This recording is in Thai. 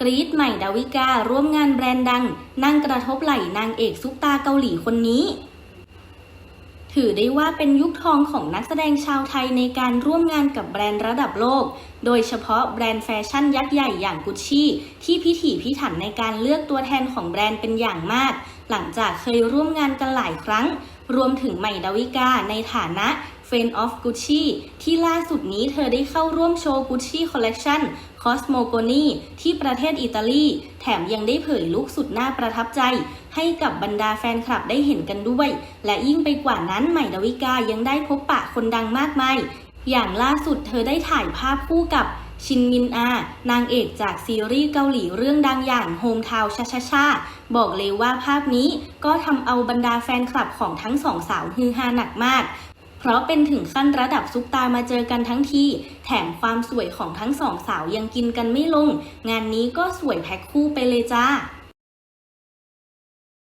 กรีดใหม่ดาวิการ่วมงานแบรนด์ดัง นั่งกระทบไหล่นางเอกซุปตาเกาหลีคนนี้ ถือได้ว่าเป็นยุคทองของนักแสดงชาวไทยในการร่วมงานกับแบรนด์ระดับโลก โดยเฉพาะแบรนด์แฟชั่นยักษ์ใหญ่อย่างกุชชี่ที่พิถีพิถันในการเลือกตัวแทนของแบรนด์เป็นอย่างมาก หลังจากเคยร่วมงานกันหลายครั้ง รวมถึงใหม่ดาวิกาในฐานะ Friend of Gucci ที่ล่าสุดนี้เธอได้เข้าร่วมโชว์ Gucci Collection Cosmogoni ที่ประเทศอิตาลี แถมยังได้เผยลุคสุดน่าประทับใจ ให้กับบรรดาแฟนคลับได้เห็นกันด้วย และยิ่งไปกว่านั้นใหม่ดาวิกายังได้พบปะคนดังมากมาย อย่างล่าสุดเธอได้ถ่ายภาพคู่กับชินมินอา นางเอกจากซีรีส์เกาหลีเรื่องดังอย่างโฮมทาวชาชาชาบอกเลยว่าภาพนี้ก็ทำเอาบรรดาแฟนคลับของทั้งสองสาวฮือฮาหนักมาก เพราะเป็นถึงขั้นระดับซุปตามาเจอกันทั้งที แถมความสวยของทั้งสองสาวยังกินกันไม่ลง งานนี้ก็สวยแพ็คคู่ไปเลยจ้า